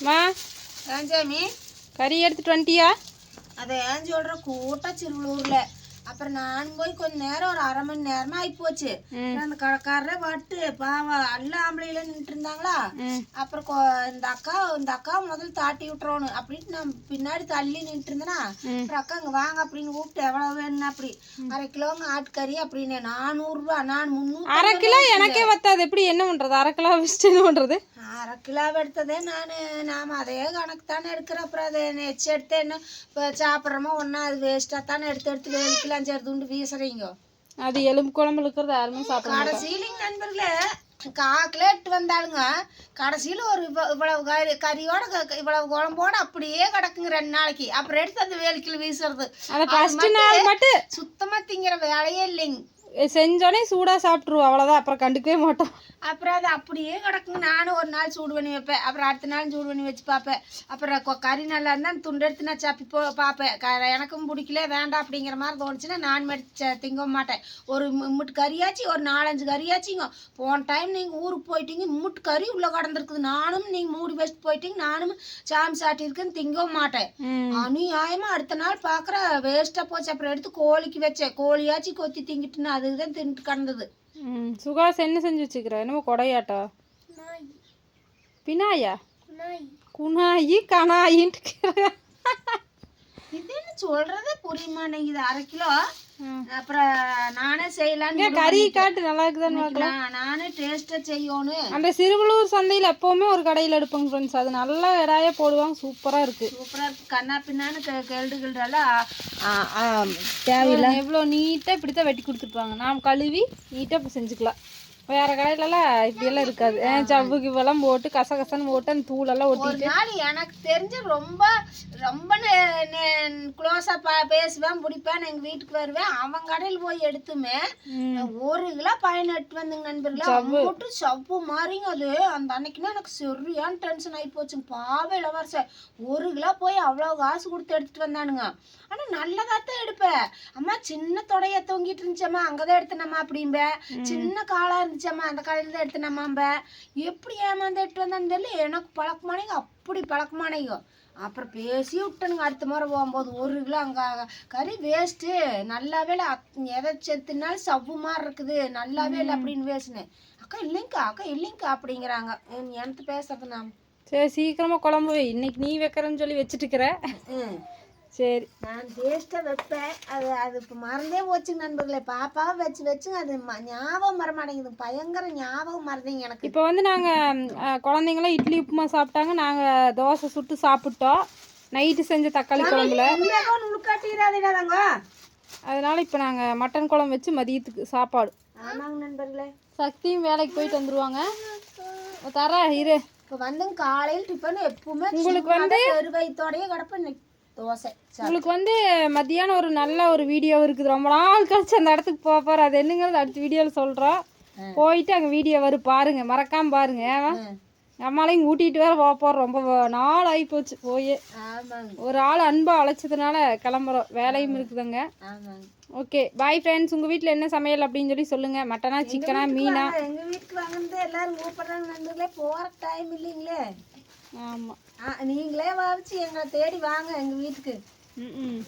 மா ஏன் சாமி? கறி எடுத்துட்டு வந்துட்டியா? அதை ஏன் சொல்ற? கூட்ட சிறுவலூர்ல அப்புறம் நான் போய் கொஞ்ச நேரம் ஒரு அரை மணி நேரமா ஆயிப்போச்சு. ம். அந்த கடைக்காரரே வட்டு பாவம் அல்ல ஆம்பளையில நின்றுட்டு இருந்தாங்களா? அப்புறம் இந்த அக்கா இந்த அக்கா முதல்ல தாட்டி விட்டுறோணும் அப்படின்ட்டு நான் பின்னாடி தள்ளி நின்றுட்டு இருந்தேனா. அப்புறம் அக்கா இங்க வாங்க அப்படின்னு கூப்பிட்டு எவ்வளவு வேணும் அப்படி. அரை கிலோங்க ஆட்டுக்கறி அப்படின்னு நானூறுரூவா நான் முந்நூறு அரை கிலோ எனக்கே வத்தாது. எப்படி என்ன பண்றது? அரை கிலோ வச்சுட்டு என்ன பண்றது? அரை கிலோ எடுத்ததே நான் நாம அதே கணக்கு தானே எடுக்கிறேன் அப்புறம் அதை நெச்சு எடுத்து என்ன சாப்பிட்றோமோ ஒன்றா அது வேஸ்ட்டாக தானே எடுத்து எடுத்து வேலிக்கலாம் அஞ்சாறு துண்டு வீசுறீங்க. அது எலும்பு குழம்பு இருக்கிறது யாருமே சாப்பிட கடைசியிலிங்க நண்பர்களே காக்கில் எட்டு வந்தாளுங்க கடைசியில் ஒரு இவ்வ- இவ்வளவு கறி கறியோட இவ்வளவு குழம்போட அப்படியே கிடக்குங்க ரெண்டு நாளைக்கு. அப்புறம் எடுத்து அந்த வேலிக்கில் வீசுறது. சுத்தமாக திங்கிற வேலையே இல்லைங்க. செஞ்சோடனே சூடா சாப்பிட்ருவோம் அவ்வளோதான் அப்புறம் கண்டுக்கவே மாட்டோம். அப்புறம் அது அப்படியே கிடக்குங்க. நானும் ஒரு நாள் சூடு பண்ணி வைப்பேன். அப்புறம் அடுத்த நாள் சூடு பண்ணி வச்சு பார்ப்பேன். அப்புறம் கறி நல்லா இருந்தால் துண்டு எடுத்து நான் சப்பி போ பார்ப்பேன். க எனக்கும் பிடிக்கல வேண்டாம் அப்படிங்கிற மாதிரி தோணுச்சுன்னா நான் மடிச்ச திங்க மாட்டேன். ஒரு மு- முட்டு கறியாச்சு ஒரு நாலஞ்சு கறியாச்சுங்க. போன டைம் நீங்கள் ஊருக்கு போயிட்டீங்க முட்டு கறி உள்ளே கடந்திருக்குது. நானும் நீங்கள் மூடி வச்சுட்டு போயிட்டீங்க. நானும் சாமி சாட்டியிருக்குன்னு திங்கவும் மாட்டேன். ம். அநியாயமா அடுத்த நாள் பார்க்குற வேஸ்ட்டாக போச்சு. அப்புறம் எடுத்து கோழிக்கு வச்சேன். கோழியாச்சு கொத்தி திங்கிட்டுன்னு அதுக்கு தான் தின்ட்டு கிடந்தது. ம் சுகாஸ் என்ன செஞ்சு வச்சுக்கிற? என்னமோ கொடையாட்டா? பினாயா? குனாயி கனாயின்ட்டு கேக்குறா. இது என்ன சொல்றதே புரிய மாட்டேங்குது அரை கிலோ. அப்புறம் நானே செய்யலான்னு கறி காட்டு நல்லா இருக்குதான்னு பார்க்கலாம். நான் டேஸ்ட்டாக செய்யணும் அந்த சிறுவலூர் சந்தையில் எப்போவுமே ஒரு கடையில் எடுப்பாங்க ஃப்ரெண்ட்ஸ் அது நல்லா இறாய போடுவாங்க சூப்பராக இருக்கு. சூப்பராக இருக்கு. கண்ணா பின்னான்னு கெல்டு கில்டெல்லாம் தேவையில்லை. எவ்வளோ நீட்டாக இப்படி தான் வெட்டி கொடுத்துருப்பாங்க. நாம் கழுவி நீட்டாக செஞ்சுக்கலாம். வேற கடையிலலாம் இப்படியெல்லாம் இருக்காது. ஜவ்வு கிவ்வெல்லாம் போட்டு கசகசன்னு போட்டு அந்த தூளெல்லாம் ஒட்டி ஒரு நாள் எனக்கு தெரிஞ்சு ரொம்ப ரொம்ப க்ளோஸாக பா பேசுவேன் பிடிப்பேன் எங்கள் வீட்டுக்கு வருவேன். அவன் கடையில் போய் எடுத்துமே. ஒரு கிலோ பயன் எட்டு வந்துங்க நண்பர்களே. அம்மூட்டு சப்பு மாறிங்க அது. அந்த அன்னைக்குன்னா எனக்கு சரியான டென்ஷன் ஆகி போச்சுங்க. பாவ இளவரச. ஒரு கிலோ போய் அவ்வளோ காசு கொடுத்து எடுத்துட்டு வந்தானுங்க. ஆனால் நல்லதாக தான் எடுப்பேன் அம்மா சின்ன தொடைய தொங்கிட்டு இருந்துச்சம்மா. அங்கே தான் எடுத்தனம்மா அப்படிம்ப. சின்ன காலாக இருந்துச்சம்மா அந்த கடையில் தான் எடுத்தனம்மாம்ப எப்படி ஏமாந்து எடுத்து வந்தான்னு தெரியல. எனக்கு பழக்கமானீங்க அப்படி பழக்கமானீங்க. அப்புறம் பேசி விட்டனுங்க. அடுத்த முறை போகும்போது ஒரு கிலோ அங்கே கறி வேஸ்ட்டு நல்லாவே இல்லை. அத்- எதை செத்துனாலும் சவ்வு மாதிரி இருக்குது. நல்லாவே இல்லை அப்படின்னு பேசினேன் அக்கா இல்லைங்கக்கா அக்கா இல்லைங்கக்கா அப்படிங்கிறாங்க. எனக்கு பேசுறது நான். சரி சீக்கிரமாக குழம்பு இன்னைக்கு நீ வைக்கிறேன்னு சொல்லி வச்சுட்டு இருக்கிற ம். சரி. நான் டேஸ்ட்டாக வைப்பேன். அது அது இப்போ மறந்தே போச்சுங்க நண்பர்களே. பாப்பாவை வச்சு வச்சுங்க அது ஞாபகம் மற மாட்டேங்குது. பயங்கர ஞாபகம் மறந்தீங்க எனக்கு. இப்போ வந்து நாங்கள் குழந்தைங்களாம் இட்லி உப்புமா சாப்பிட்டாங்க. நாங்கள் தோசை சுட்டு சாப்பிட்டோம். நைட்டு செஞ்ச தக்காளி குழம்புல. நுழுக்காட்டிடாதீடாதாங்க அதனால இப்போ நாங்கள் மட்டன் குழம்பு வச்சு மதியத்துக்கு சாப்பாடு. ஆமாங்க நண்பர்களே. சக்தியும் வேலைக்கு போயிட்டு வந்துருவாங்க. தரேன் இரு. இப்போ வந்துங்க காலையில் டிஃபன் எப்பவுமே உங்களுக்கு வந்து பெருவயத்தோடயே கிடப்பேன். தோசை. உங்களுக்கு வந்து மத்தியானம் ஒரு நல்ல ஒரு வீடியோ இருக்குது. ரொம்ப நாள் கழிச்சு அந்த இடத்துக்கு போக போகிற அது என்னங்கிறது அடுத்த வீடியோவில் சொல்கிறோம் போயிட்டு அங்கே வீடியோ வரும் பாருங்க. மறக்காம பாருங்க. ஏன் ம். நம்மளையும் கூட்டிகிட்டு வேற போக போகிறோம் ரொம்ப நாள் ஆகி போச்சு போய். ஒரு ஆள் அன்பா அழைச்சதுனால கிளம்புறோம். வேலையும் இருக்குதுங்க. ஓகே. பாய் ஃப்ரெண்ட்ஸ் உங்கள் வீட்டில் என்ன சமையல் அப்படின்னு சொல்லி சொல்லுங்கள் மட்டனா சிக்கனா மீனா? வாங்க, எங்க வீட்டுக்கு வாங்கினது எல்லாரும் கூப்பிடுறாங்க போற டைம் இல்லைங்களே. ஆமாம் நீங்களே வாவிச்சு எங்களை தேடி வாங்க எங்க வீட்டுக்கு. ம் ம்